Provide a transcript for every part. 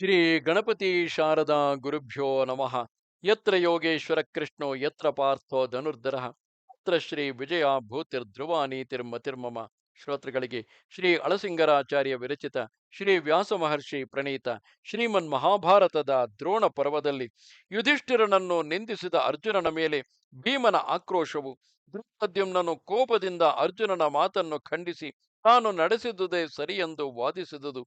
ಶ್ರೀ ಗಣಪತಿ ಶಾರದಾ ಗುರುಭ್ಯೋ ನಮಃ. ಯತ್ರ ಯೋಗೇಶ್ವರ ಕೃಷ್ಣೋ, ಯತ್ರ ಪಾರ್ಥೋ ಧನುರ್ಧರ. ಅತ್ರ ಶ್ರೀ ವಿಜಯ ಭೂತಿರ್ಧ್ರುವ ನೀತಿರ್ಮತಿರ್ಮಮ ಶ್ರೋತೃಗಳಿಗೆ ಶ್ರೀ ಅಳಸಿಂಗರಾಚಾರ್ಯ ವಿರಚಿತ ಶ್ರೀ ವ್ಯಾಸ ಮಹರ್ಷಿ ಪ್ರಣೀತ ಶ್ರೀಮನ್ ಮಹಾಭಾರತದ ದ್ರೋಣ ಪರ್ವದಲ್ಲಿ ಯುಧಿಷ್ಠಿರನನ್ನು ನಿಂದಿಸಿದ ಅರ್ಜುನನ ಮೇಲೆ ಭೀಮನ ಆಕ್ರೋಶವು ದೃಪದ್ಯುಮ್ನನು ಕೋಪದಿಂದ ಅರ್ಜುನನ ಮಾತನ್ನು ಖಂಡಿಸಿ, ತಾನು ನಡೆಸಿದುದೇ ಸರಿಯೆಂದು ವಾದಿಸಿದುದು.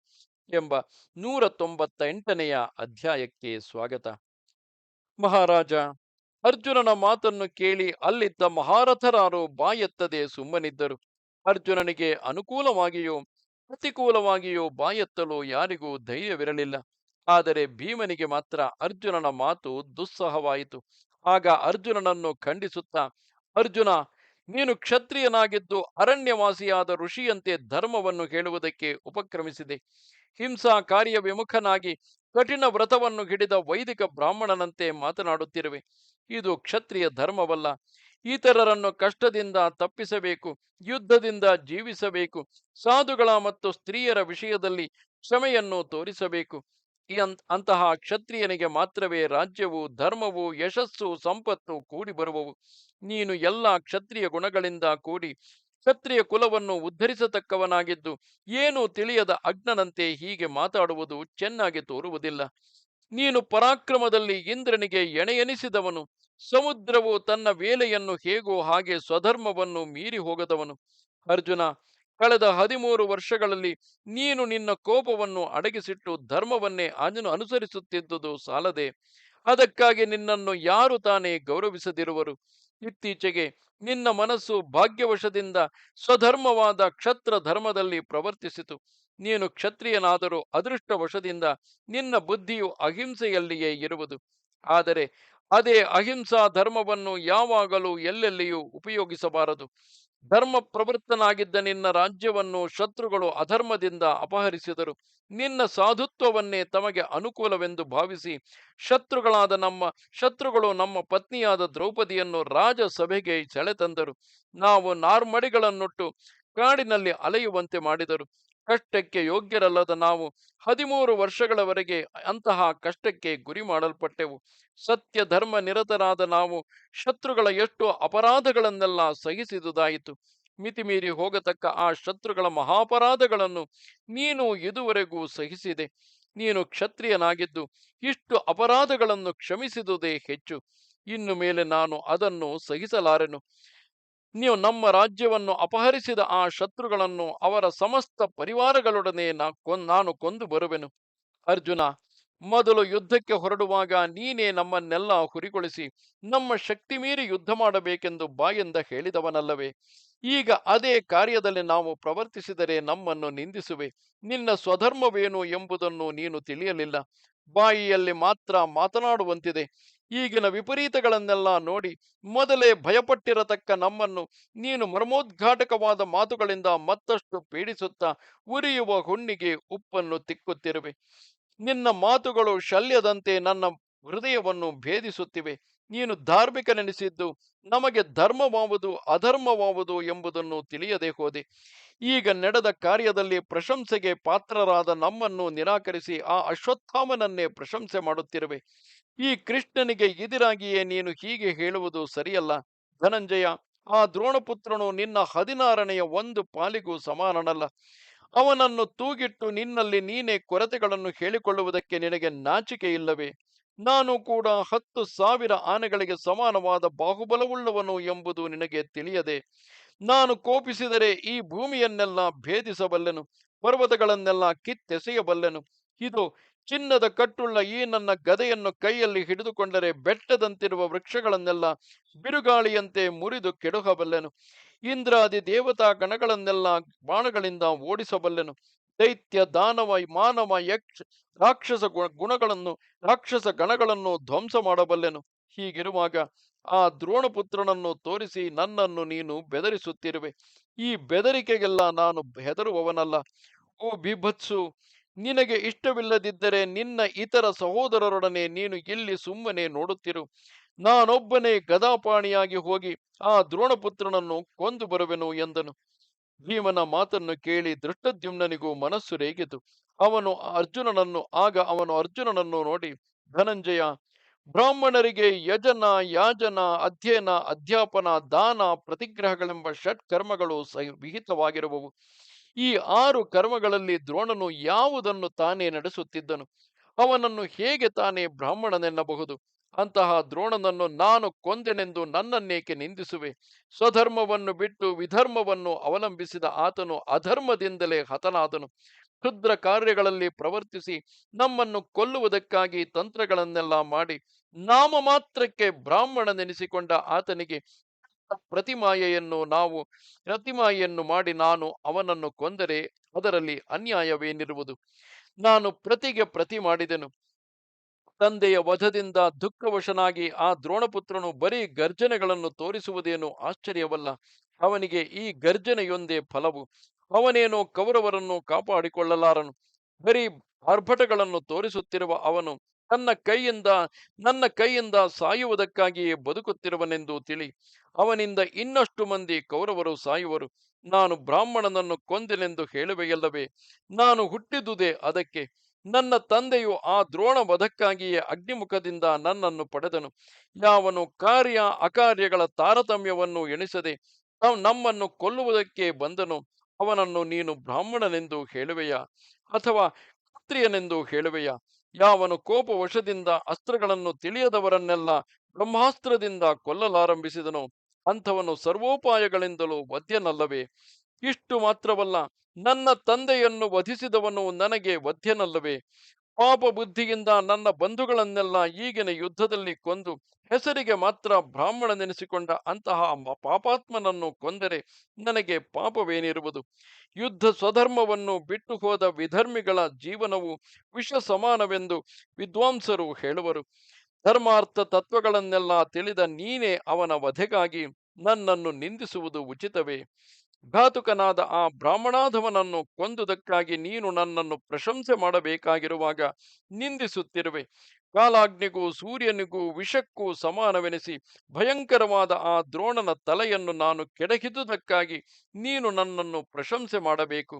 ಎಂಬ ನೂರ ತೊಂಬತ್ತೆಂಟನೆಯ ಅಧ್ಯಾಯಕ್ಕೆ ಸ್ವಾಗತ. ಮಹಾರಾಜ, ಅರ್ಜುನನ ಮಾತನ್ನು ಕೇಳಿ ಅಲ್ಲಿದ್ದ ಮಹಾರಥರಾರು ಬಾಯೆತ್ತದೆ ಸುಮ್ಮನಿದ್ದರು. ಅರ್ಜುನನಿಗೆ ಅನುಕೂಲವಾಗಿಯೋ, ಪ್ರತಿಕೂಲವಾಗಿಯೋ ಬಾಯೆತ್ತಲು ಯಾರಿಗೂ ಧೈರ್ಯವಿರಲಿಲ್ಲ. ಆದರೆ ಭೀಮನಿಗೆ ಮಾತ್ರ ಅರ್ಜುನನ ಮಾತು ದುಸ್ಸಹವಾಯಿತು. ಆಗ ಅರ್ಜುನನನ್ನು ಖಂಡಿಸುತ್ತಾ, ಅರ್ಜುನ, ನೀನು ಕ್ಷತ್ರಿಯನಾಗಿದ್ದು ಅರಣ್ಯವಾಸಿಯಾದ ಋಷಿಯಂತೆ ಧರ್ಮವನ್ನು ಹೇಳುವುದಕ್ಕೆ ಉಪಕ್ರಮಿಸಿದೆ. ಹಿಂಸಾ ಕಾರ್ಯ ವಿಮುಖನಾಗಿ ಕಠಿಣ ವ್ರತವನ್ನು ಹಿಡಿದ ವೈದಿಕ ಬ್ರಾಹ್ಮಣನಂತೆ ಮಾತನಾಡುತ್ತಿರುವೆ. ಇದು ಕ್ಷತ್ರಿಯ ಧರ್ಮವಲ್ಲ. ಇತರರನ್ನು ಕಷ್ಟದಿಂದ ತಪ್ಪಿಸಬೇಕು, ಯುದ್ಧದಿಂದ ಜೀವಿಸಬೇಕು, ಸಾಧುಗಳ ಮತ್ತು ಸ್ತ್ರೀಯರ ವಿಷಯದಲ್ಲಿ ಕ್ಷಮೆಯನ್ನು ತೋರಿಸಬೇಕು. ಅಂತಹ ಕ್ಷತ್ರಿಯನಿಗೆ ಮಾತ್ರವೇ ರಾಜ್ಯವು, ಧರ್ಮವು, ಯಶಸ್ಸು, ಸಂಪತ್ತು ಕೂಡಿ ಬರುವವು ನೀನು ಎಲ್ಲ ಕ್ಷತ್ರಿಯ ಗುಣಗಳಿಂದ ಕೂಡಿ ಕ್ಷತ್ರಿಯ ಕುಲವನ್ನು ಉದ್ಧರಿಸತಕ್ಕವನಾಗಿದ್ದು ಏನೂ ತಿಳಿಯದ ಅಗ್ನನಂತೆ ಹೀಗೆ ಮಾತಾಡುವುದು ಚೆನ್ನಾಗಿ ತೋರುವುದಿಲ್ಲ. ನೀನು ಪರಾಕ್ರಮದಲ್ಲಿ ಇಂದ್ರನಿಗೆ ಎಣೆಯೆನಿಸಿದವನು. ಸಮುದ್ರವು ತನ್ನ ವೇಲೆಯನ್ನು ಹೇಗೋ ಹಾಗೆ ಸ್ವಧರ್ಮವನ್ನು ಮೀರಿ ಹೋಗದವನು. ಅರ್ಜುನ, ಕಳೆದ ಹದಿಮೂರು ವರ್ಷಗಳಲ್ಲಿ ನೀನು ನಿನ್ನ ಕೋಪವನ್ನು ಅಡಗಿಸಿಟ್ಟು ಧರ್ಮವನ್ನೇ ಅನು, ಅನುಸರಿಸುತ್ತಿದ್ದುದು ಸಾಲದೆ. ಅದಕ್ಕಾಗಿ ನಿನ್ನನ್ನು ಯಾರು ತಾನೇ ಗೌರವಿಸದಿರುವರು? ಇತ್ತೀಚೆಗೆ ನಿನ್ನ ಮನಸ್ಸು ಭಾಗ್ಯವಶದಿಂದ ಸ್ವಧರ್ಮವಾದ ಕ್ಷತ್ರ ಧರ್ಮದಲ್ಲಿ ಪ್ರವರ್ತಿಸಿತು. ನೀನು ಕ್ಷತ್ರಿಯನಾದರೂ ಅದೃಷ್ಟವಶದಿಂದ ನಿನ್ನ ಬುದ್ಧಿಯು ಅಹಿಂಸೆಯಲ್ಲಿಯೇ ಇರುವುದು. ಆದರೆ ಅದೇ ಅಹಿಂಸಾ ಧರ್ಮವನ್ನು ಯಾವಾಗಲೂ ಎಲ್ಲೆಲ್ಲಿಯೂ ಉಪಯೋಗಿಸಬಾರದು. ಧರ್ಮ ಪ್ರವೃತ್ತನಾಗಿದ್ದ ನಿನ್ನ ರಾಜ್ಯವನ್ನು ಶತ್ರುಗಳು ಅಧರ್ಮದಿಂದ ಅಪಹರಿಸಿದರು. ನಿನ್ನ ಸಾಧುತ್ವವನ್ನೇ ತಮಗೆ ಅನುಕೂಲವೆಂದು ಭಾವಿಸಿ ಶತ್ರುಗಳಾದ ನಮ್ಮ, ಶತ್ರುಗಳು ನಮ್ಮ ಪತ್ನಿಯಾದ ದ್ರೌಪದಿಯನ್ನು ರಾಜಸಭೆಗೆ ಸೆಳೆತಂದರು. ನಾವು ನಾರ್ಮಡಿಗಳನ್ನುಟ್ಟು ಕಾಡಿನಲ್ಲಿ ಅಲೆಯುವಂತೆ ಮಾಡಿದರು. ಕಷ್ಟಕ್ಕೆ ಯೋಗ್ಯರಲ್ಲದ ನಾವು ಹದಿಮೂರು ವರ್ಷಗಳವರೆಗೆ ಅಂತಹ ಕಷ್ಟಕ್ಕೆ ಗುರಿ ಮಾಡಲ್ಪಟ್ಟೆವು. ಸತ್ಯ, ಧರ್ಮ ನಿರತರಾದ ನಾವು ಶತ್ರುಗಳ ಎಷ್ಟು ಅಪರಾಧಗಳನ್ನೆಲ್ಲ ಸಹಿಸಿದುದಾಯಿತು. ಮಿತಿಮೀರಿ ಹೋಗತಕ್ಕ ಆ ಶತ್ರುಗಳ ಮಹಾಪರಾಧಗಳನ್ನು ನೀನು ಇದುವರೆಗೂ ಸಹಿಸಿದೆ. ನೀನು ಕ್ಷತ್ರಿಯನಾಗಿದ್ದು ಇಷ್ಟು ಅಪರಾಧಗಳನ್ನು ಕ್ಷಮಿಸಿದುದೇ ಹೆಚ್ಚು. ಇನ್ನು ಮೇಲೆ ನಾನು ಅದನ್ನು ಸಹಿಸಲಾರೆನು. ನೀವು ನಮ್ಮ ರಾಜ್ಯವನ್ನು ಅಪಹರಿಸಿದ ಆ ಶತ್ರುಗಳನ್ನು ಅವರ ಸಮಸ್ತ ಪರಿವಾರಗಳೊಡನೆ ನಾನು ಕೊಂದು ಬರುವೆನು. ಅರ್ಜುನ, ಮೊದಲು ಯುದ್ಧಕ್ಕೆ ಹೊರಡುವಾಗ ನೀನೇ ನಮ್ಮನ್ನೆಲ್ಲ ಹುರಿಗೊಳಿಸಿ, ನಮ್ಮ ಶಕ್ತಿ ಮೀರಿ ಯುದ್ಧ ಮಾಡಬೇಕೆಂದು ಬಾಯಿಂದ ಹೇಳಿದವನಲ್ಲವೇ. ಈಗ ಅದೇ ಕಾರ್ಯದಲ್ಲಿ ನಾವು ಪ್ರವರ್ತಿಸಿದರೆ ನಮ್ಮನ್ನು ನಿಂದಿಸುವೆ. ನಿನ್ನ ಸ್ವಧರ್ಮವೇನು ಎಂಬುದನ್ನು ನೀನು ತಿಳಿಯಲಿಲ್ಲ. ಬಾಯಿಯಲ್ಲಿ ಮಾತ್ರ ಮಾತನಾಡುವಂತಿದೆ. ಈಗಿನ ವಿಪರೀತಗಳನ್ನೆಲ್ಲ ನೋಡಿ ಮೊದಲೇ ಭಯಪಟ್ಟಿರತಕ್ಕ ನಮ್ಮನ್ನು ನೀನು ಮರ್ಮೋದ್ಘಾಟಕವಾದ ಮಾತುಗಳಿಂದ ಮತ್ತಷ್ಟು ಪೀಡಿಸುತ್ತಾ ಉರಿಯುವ ಹುಣ್ಣಿಗೆ ಉಪ್ಪನ್ನು ತಿಕ್ಕುತ್ತಿರುವೆ. ನಿನ್ನ ಮಾತುಗಳು ಶಲ್ಯದಂತೆ ನನ್ನ ಹೃದಯವನ್ನು ಭೇದಿಸುತ್ತಿವೆ. ನೀನು ಧಾರ್ಮಿಕನೆನಿಸಿದ್ದು ನಮಗೆ ಧರ್ಮವಾವುದು ಅಧರ್ಮವಾವುದು ಎಂಬುದನ್ನು ತಿಳಿಯದೆ ಹೋದೆ. ಈಗ ನಡೆದ ಕಾರ್ಯದಲ್ಲಿ ಪ್ರಶಂಸೆಗೆ ಪಾತ್ರರಾದ ನಮ್ಮನ್ನು ನಿರಾಕರಿಸಿ ಆ ಅಶ್ವತ್ಥಾಮನನ್ನೇ ಪ್ರಶಂಸೆ ಮಾಡುತ್ತಿರುವೆ. ಈ ಕೃಷ್ಣನಿಗೆ ಎದಿರಾಗಿಯೇ ನೀನು ಹೀಗೆ ಹೇಳುವುದು ಸರಿಯಲ್ಲ. ಧನಂಜಯ, ಆ ದ್ರೋಣಪುತ್ರನು ನಿನ್ನ ಹದಿನಾರನೆಯ ಒಂದು ಪಾಲಿಗೂ ಸಮಾನನಲ್ಲ. ಅವನನ್ನು ತೂಗಿಟ್ಟು ನಿನ್ನಲ್ಲಿ ನೀನೇ ಕೊರತೆಗಳನ್ನು ಹೇಳಿಕೊಳ್ಳುವುದಕ್ಕೆ ನಿನಗೆ ನಾಚಿಕೆ ಇಲ್ಲವೇ? ನಾನು ಕೂಡ ಹತ್ತು ಸಾವಿರ ಆನೆಗಳಿಗೆ ಸಮಾನವಾದ ಬಾಹುಬಲವುಳ್ಳವನು ಎಂಬುದು ನಿನಗೆ ತಿಳಿಯದೆ. ನಾನು ಕೋಪಿಸಿದರೆ ಈ ಭೂಮಿಯನ್ನೆಲ್ಲ ಭೇದಿಸಬಲ್ಲೆನು, ಪರ್ವತಗಳನ್ನೆಲ್ಲ ಕಿತ್ತೆಸೆಯಬಲ್ಲೆನು. ಇದು ಚಿನ್ನದ ಕಟ್ಟುಳ್ಳ ಈ ನನ್ನ ಗದೆಯನ್ನು ಕೈಯಲ್ಲಿ ಹಿಡಿದುಕೊಂಡರೆ ಬೆಟ್ಟದಂತಿರುವ ವೃಕ್ಷಗಳನ್ನೆಲ್ಲ ಬಿರುಗಾಳಿಯಂತೆ ಮುರಿದು ಕೆಡುಹಬಲ್ಲೆನು. ಇಂದ್ರಾದಿ ದೇವತಾ ಗಣಗಳನ್ನೆಲ್ಲ ಬಾಣಗಳಿಂದ ಓಡಿಸಬಲ್ಲೆನು. ದೈತ್ಯ, ದಾನವ, ಮಾನವ, ಯಕ್ಷ, ರಾಕ್ಷಸ ಗುಣಗಳನ್ನು, ರಾಕ್ಷಸ ಗಣಗಳನ್ನು ಧ್ವಂಸ ಮಾಡಬಲ್ಲೆನು. ಹೀಗಿರುವಾಗ ಆ ದ್ರೋಣಪುತ್ರನನ್ನು ತೋರಿಸಿ ನನ್ನನ್ನು ನೀನು ಬೆದರಿಸುತ್ತಿರುವೆ. ಈ ಬೆದರಿಕೆಗೆಲ್ಲ ನಾನು ಹೆದರುವವನಲ್ಲ. ಓ ಬಿಭತ್ಸು ನಿನಗೆ ಇಷ್ಟವಿಲ್ಲದಿದ್ದರೆ ನಿನ್ನ ಇತರ ಸಹೋದರರೊಡನೆ ನೀನು ಇಲ್ಲಿ ಸುಮ್ಮನೆ ನೋಡುತ್ತಿರು. ನಾನೊಬ್ಬನೇ ಗದಾಪಾಣಿಯಾಗಿ ಹೋಗಿ ಆ ದ್ರೋಣಪುತ್ರನನ್ನು ಕೊಂದು ಬರುವೆನು ಎಂದನು. ಭೀಮನ ಮಾತನ್ನು ಕೇಳಿ ದೃಷ್ಟದ್ಯುಮ್ನನಿಗೂ ಮನಸ್ಸು ರೇಗಿತು. ಅವನು ಅರ್ಜುನನನ್ನು, ಆಗ ಅವನು ಅರ್ಜುನನನ್ನು ನೋಡಿ, ಧನಂಜಯ, ಬ್ರಾಹ್ಮಣರಿಗೆ ಯಜನ, ಯಾಜನ, ಅಧ್ಯಯನ, ಅಧ್ಯಾಪನ, ದಾನ, ಪ್ರತಿಗ್ರಹಗಳೆಂಬ ಷಟ್ ಕರ್ಮಗಳು ವಿಹಿತವಾಗಿರುವವು. ಈ ಆರು ಕರ್ಮಗಳಲ್ಲಿ ದ್ರೋಣನು ಯಾವುದನ್ನು ತಾನೇ ನಡೆಸುತ್ತಿದ್ದನು? ಅವನನ್ನು ಹೇಗೆ ತಾನೇ ಬ್ರಾಹ್ಮಣನೆನ್ನಬಹುದು? ಅಂತಹ ದ್ರೋಣನನ್ನು ನಾನು ಕೊಂದೆನೆಂದು ನನ್ನನ್ನೇಕೆ ನಿಂದಿಸುವೆ? ಸ್ವಧರ್ಮವನ್ನು ಬಿಟ್ಟು ವಿಧರ್ಮವನ್ನು ಅವಲಂಬಿಸಿದ ಆತನು ಅಧರ್ಮದಿಂದಲೇ ಹತನಾದನು. ಕ್ಷುದ್ರ ಕಾರ್ಯಗಳಲ್ಲಿ ಪ್ರವರ್ತಿಸಿ ನಮ್ಮನ್ನು ಕೊಲ್ಲುವುದಕ್ಕಾಗಿ ತಂತ್ರಗಳನ್ನೆಲ್ಲ ಮಾಡಿ ನಾಮ ಮಾತ್ರಕ್ಕೆ ಬ್ರಾಹ್ಮಣನೆನಿಸಿಕೊಂಡ ಆತನಿಗೆ ಪ್ರತಿಮಾಯೆಯನ್ನು ನಾವು, ಪ್ರತಿಮಾಯೆಯನ್ನು ಮಾಡಿ ನಾನು ಅವನನ್ನು ಕೊಂದರೆ ಅದರಲ್ಲಿ ಅನ್ಯಾಯವೇನಿರುವುದು? ನಾನು ಪ್ರತಿಗೆ ಪ್ರತಿ ಮಾಡಿದೆನು. ತಂದೆಯ ವಧದಿಂದ ದುಃಖವಶನಾಗಿ ಆ ದ್ರೋಣಪುತ್ರನು ಬರೀ ಗರ್ಜನೆಗಳನ್ನು ತೋರಿಸುವುದೇನು ಆಶ್ಚರ್ಯವಲ್ಲ? ಅವನಿಗೆ ಈ ಗರ್ಜನೆಯೊಂದೇ ಫಲವು. ಅವನೇನೋ ಕೌರವರನ್ನು ಕಾಪಾಡಿಕೊಳ್ಳಲಾರನು. ಬರೀ ಆರ್ಭಟಗಳನ್ನು ತೋರಿಸುತ್ತಿರುವ ಅವನು ತನ್ನ ಕೈಯಿಂದ, ನನ್ನ ಕೈಯಿಂದ ಸಾಯುವುದಕ್ಕಾಗಿಯೇ ಬದುಕುತ್ತಿರುವನೆಂದು ತಿಳಿ. ಅವನಿಂದ ಇನ್ನಷ್ಟು ಮಂದಿ ಕೌರವರು ಸಾಯುವರು. ನಾನು ಬ್ರಾಹ್ಮಣನನ್ನು ಕೊಂದೆನೆಂದು ಹೇಳುವೆಯಲ್ಲವೇ? ನಾನು ಹುಟ್ಟಿದುದೇ ಅದಕ್ಕೆ. ನನ್ನ ತಂದೆಯು ಆ ದ್ರೋಣ ವಧಕ್ಕಾಗಿಯೇ ಅಗ್ನಿಮುಖದಿಂದ ನನ್ನನ್ನು ಪಡೆದನು. ಯಾವನು ಕಾರ್ಯ ಅಕಾರ್ಯಗಳ ತಾರತಮ್ಯವನ್ನು ಎಣಿಸದೆ ನಮ್ಮನ್ನು ಕೊಲ್ಲುವುದಕ್ಕೆ ಬಂದನು. ಅವನನ್ನು ನೀನು ಬ್ರಾಹ್ಮಣನೆಂದು ಹೇಳುವೆಯಾ? ಅಥವಾ ಕ್ಷತ್ರಿಯನೆಂದು ಹೇಳುವೆಯಾ? ಯಾವನು ಕೋಪವಶದಿಂದ ಅಸ್ತ್ರಗಳನ್ನು ತಿಳಿಯದವರನ್ನೆಲ್ಲ ಬ್ರಹ್ಮಾಸ್ತ್ರದಿಂದ ಕೊಲ್ಲಲಾರಂಭಿಸಿದನು. ಅಂಥವನು ಸರ್ವೋಪಾಯಗಳಿಂದಲೂ ವಧ್ಯನಲ್ಲವೇ? ಇಷ್ಟು ಮಾತ್ರವಲ್ಲ, ನನ್ನ ತಂದೆಯನ್ನು ವಧಿಸಿದವನು ನನಗೆ ವಧ್ಯನಲ್ಲವೇ? ಪಾಪ ಬುದ್ಧಿಯಿಂದ ನನ್ನ ಬಂಧುಗಳನ್ನೆಲ್ಲ ಈಗಿನ ಯುದ್ಧದಲ್ಲಿ ಕೊಂದು ಹೆಸರಿಗೆ ಮಾತ್ರ ಬ್ರಾಹ್ಮಣನೆನಿಸಿಕೊಂಡ ಅಂತಹ ಪಾಪಾತ್ಮನನ್ನು ಕೊಂದರೆ ನನಗೆ ಪಾಪವೇನಿರುವುದು? ಯುದ್ಧ ಸ್ವಧರ್ಮವನ್ನು ಬಿಟ್ಟು ಹೋದ ವಿಧರ್ಮಿಗಳ ಜೀವನವು ವಿಷ ಸಮಾನವೆಂದು ವಿದ್ವಾಂಸರು ಹೇಳುವರು. ಧರ್ಮಾರ್ಥ ತತ್ವಗಳನ್ನೆಲ್ಲ ತಿಳಿದ ನೀನೇ ಅವನ ವಧೆಗಾಗಿ ನನ್ನನ್ನು ನಿಂದಿಸುವುದು ಉಚಿತವೇ? ಘಾತುಕನಾದ ಆ ಬ್ರಾಹ್ಮಣಾಧವನನ್ನು ಕೊಂದುದಕ್ಕಾಗಿ ನೀನು ನನ್ನನ್ನು ಪ್ರಶಂಸೆ ಮಾಡಬೇಕಾಗಿರುವಾಗ ನಿಂದಿಸುತ್ತಿರುವೆ. ಕಾಲಾಗ್ನಿಗೂ ಸೂರ್ಯನಿಗೂ ವಿಷಕ್ಕೂ ಸಮಾನವೆನಿಸಿ ಭಯಂಕರವಾದ ಆ ದ್ರೋಣನ ತಲೆಯನ್ನು ನಾನು ಕೆಡಹಿದುದಕ್ಕಾಗಿ ನೀನು ನನ್ನನ್ನು ಪ್ರಶಂಸೆ ಮಾಡಬೇಕು.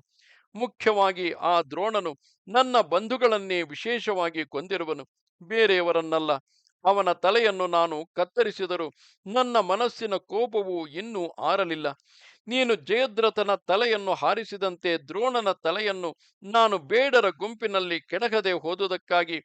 ಮುಖ್ಯವಾಗಿ ಆ ದ್ರೋಣನು ನನ್ನ ಬಂಧುಗಳನ್ನೇ ವಿಶೇಷವಾಗಿ ಕೊಂದಿರುವನು. ಬೇರೆಯವರನ್ನಲ್ಲ. ಅವನ ತಲೆಯನ್ನು ನಾನು ಕತ್ತರಿಸಿದರು ನನ್ನ ಮನಸ್ಸಿನ ಕೋಪವು ಇನ್ನೂ ಆರಲಿಲ್ಲ. ನೀನು ಜಯದ್ರಥನ ತಲೆಯನ್ನು ಹಾರಿಸಿದಂತೆ ದ್ರೋಣನ ತಲೆಯನ್ನು ನಾನು ಬೇಡರ ಗುಂಪಿನಲ್ಲಿ ಕೆಣಗದೆ ಹೋದುದಕ್ಕಾಗಿ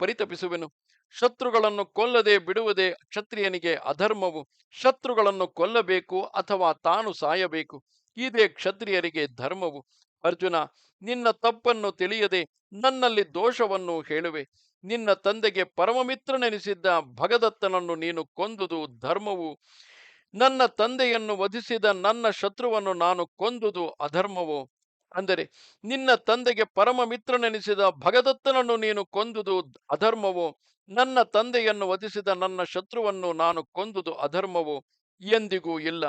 ಪರಿತಪಿಸುವೆನು. ಶತ್ರುಗಳನ್ನು ಕೊಲ್ಲದೆ ಬಿಡುವುದೇ ಕ್ಷತ್ರಿಯನಿಗೆ ಅಧರ್ಮವು. ಶತ್ರುಗಳನ್ನು ಕೊಲ್ಲಬೇಕು ಅಥವಾ ತಾನು ಸಾಯಬೇಕು, ಇದೇ ಕ್ಷತ್ರಿಯರಿಗೆ ಧರ್ಮವು. ಅರ್ಜುನ, ನಿನ್ನ ತಪ್ಪನ್ನು ತಿಳಿಯದೆ ನನ್ನಲ್ಲಿ ದೋಷವನ್ನು ಹೇಳುವೆ. ನಿನ್ನ ತಂದೆಗೆ ಪರಮಮಿತ್ರನೆನಿಸಿದ್ದ ಭಗದತ್ತನನ್ನು ನೀನು ಕೊಂದುದು ಧರ್ಮವು. ನನ್ನ ತಂದೆಯನ್ನು ವಧಿಸಿದ ನನ್ನ ಶತ್ರುವನ್ನು ನಾನು ಕೊಂದುದು ಅಧರ್ಮವು. ಅಂದರೆ ನಿನ್ನ ತಂದೆಗೆ ಪರಮ ಮಿತ್ರನೆನಿಸಿದ ಭಗದತ್ತನನ್ನು ನೀನು ಕೊಂದುದು ಅಧರ್ಮವು. ನನ್ನ ತಂದೆಯನ್ನು ವಧಿಸಿದ ನನ್ನ ಶತ್ರುವನ್ನು ನಾನು ಕೊಂದುದು ಅಧರ್ಮವು ಎಂದಿಗೂ ಇಲ್ಲ.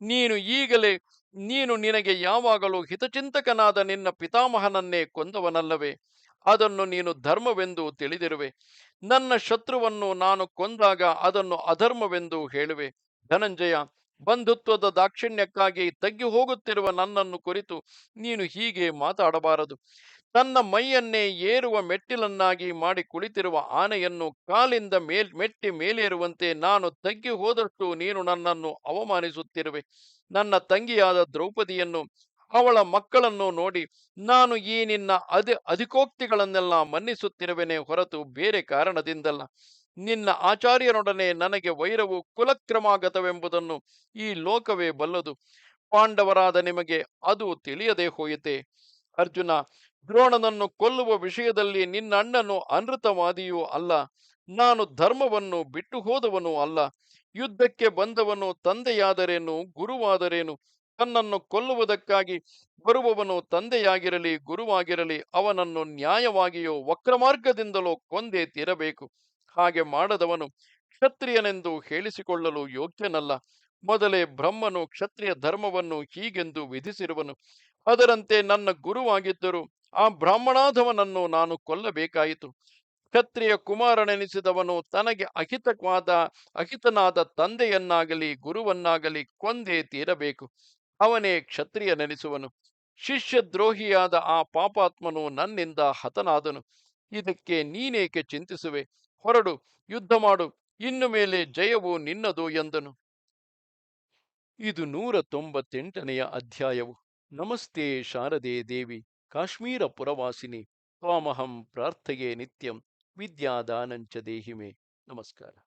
ನೀನು ಈಗಲೇ, ನೀನು ನಿನಗೆ ಯಾವಾಗಲೂ ಹಿತಚಿಂತಕನಾದ ನಿನ್ನ ಪಿತಾಮಹನನ್ನೇ ಕೊಂದವನಲ್ಲವೇ. ಅದನ್ನು ನೀನು ಧರ್ಮವೆಂದು ತಿಳಿದಿರುವೆ. ನನ್ನ ಶತ್ರುವನ್ನು ನಾನು ಕೊಂದಾಗ ಅದನ್ನು ಅಧರ್ಮವೆಂದು ಹೇಳುವೆ. ಧನಂಜಯ, ಬಂಧುತ್ವದ ದಾಕ್ಷಿಣ್ಯಕ್ಕಾಗಿ ತಗ್ಗಿ ಹೋಗುತ್ತಿರುವ ನನ್ನನ್ನು ಕುರಿತು ನೀನು ಹೀಗೆ ಮಾತಾಡಬಾರದು. ತನ್ನ ಮೈಯನ್ನೇ ಏರುವ ಮೆಟ್ಟಿಲನ್ನಾಗಿ ಮಾಡಿ ಕುಳಿತಿರುವ ಆನೆಯನ್ನು ಕಾಲಿಂದ ಮೇಲ್, ಮೆಟ್ಟಿ ಮೇಲೇರುವಂತೆ ನಾನು ತಗ್ಗಿ ಹೋದಷ್ಟು ನೀನು ನನ್ನನ್ನು ಅವಮಾನಿಸುತ್ತಿರುವೆ. ನನ್ನ ತಂಗಿಯಾದ ದ್ರೌಪದಿಯನ್ನು ಅವಳ ಮಕ್ಕಳನ್ನು ನೋಡಿ, ನಾನು ಈ ನಿನ್ನ ಅಧಿ, ಅಧಿಕೋಕ್ತಿಗಳನ್ನೆಲ್ಲ ಮನ್ನಿಸುತ್ತಿರುವೆನೆ ಹೊರತು ಬೇರೆ ಕಾರಣದಿಂದಲ್ಲ. ನಿನ್ನ ಆಚಾರ್ಯನೊಡನೆ ನನಗೆ ವೈರವು ಕುಲಕ್ರಮಾಗತವೆಂಬುದನ್ನು ಈ ಲೋಕವೇ ಬಲ್ಲದು. ಪಾಂಡವರಾದ ನಿಮಗೆ ಅದು ತಿಳಿಯದೆ ಹೋಯಿತೆ. ಅರ್ಜುನ, ದ್ರೋಣನನ್ನು ಕೊಲ್ಲುವ ವಿಷಯದಲ್ಲಿ ನಿನ್ನ ಅಣ್ಣನು ಅನೃತವಾದಿಯೂ ಅಲ್ಲ. ನಾನು ಧರ್ಮವನ್ನು ಬಿಟ್ಟು ಹೋದವನೂ ಅಲ್ಲ. ಯುದ್ಧಕ್ಕೆ ಬಂದವನು ತಂದೆಯಾದರೇನು, ಗುರುವಾದರೇನು? ತನ್ನನ್ನು ಕೊಲ್ಲುವುದಕ್ಕಾಗಿ ಬರುವವನು ತಂದೆಯಾಗಿರಲಿ, ಗುರುವಾಗಿರಲಿ, ಅವನನ್ನು ನ್ಯಾಯವಾಗಿಯೋ ವಕ್ರಮಾರ್ಗದಿಂದಲೋ ಕೊಂದೇ ತೀರಬೇಕು. ಹಾಗೆ ಮಾಡದವನು ಕ್ಷತ್ರಿಯನೆಂದು ಹೇಳಿಸಿಕೊಳ್ಳಲು ಯೋಗ್ಯನಲ್ಲ. ಮೊದಲೇ ಬ್ರಹ್ಮನು ಕ್ಷತ್ರಿಯ ಧರ್ಮವನ್ನು ಹೀಗೆಂದು ವಿಧಿಸಿರುವನು. ಅದರಂತೆ ನನ್ನ ಗುರುವಾಗಿದ್ದರೂ ಆ ಬ್ರಾಹ್ಮಣಾಧವನನ್ನು ನಾನು ಕೊಲ್ಲಬೇಕಾಯಿತು. ಕ್ಷತ್ರಿಯ ಕುಮಾರನೆನಿಸಿದವನು ತನಗೆ ಅಹಿತವಾದ, ಅಹಿತನಾದ ತಂದೆಯನ್ನಾಗಲಿ, ಗುರುವನ್ನಾಗಲಿ ಕೊಂದೇ ತೀರಬೇಕು. ಅವನೇ ಕ್ಷತ್ರಿಯನೆನಿಸುವನು ಶಿಷ್ಯದ್ರೋಹಿಯಾದ ಆ ಪಾಪಾತ್ಮನು ನನ್ನಿಂದ ಹತನಾದನು. ಇದಕ್ಕೆ ನೀನೇಕೆ ಚಿಂತಿಸುವೆ? ಹೊರಡು, ಯುದ್ಧ ಮಾಡು. ಇನ್ನು ಮೇಲೆ ಜಯವು ನಿನ್ನದು ಎಂದನು. ಇದು ನೂರ ತೊಂಬತ್ತೆಂಟನೆಯ ಅಧ್ಯಾಯವು. ನಮಸ್ತೆ ಶಾರದೆ ದೇವಿ. ಕಾಶ್ಮೀರ ಪುರವಾಸಿನಿ. ತ್ವಾಮಹಂ ಪ್ರಾರ್ಥೆಯೇ ನಿತ್ಯಂ. ವಿದ್ಯಾದಾನಂಚ ದೇಹಿಮೆ. ನಮಸ್ಕಾರ.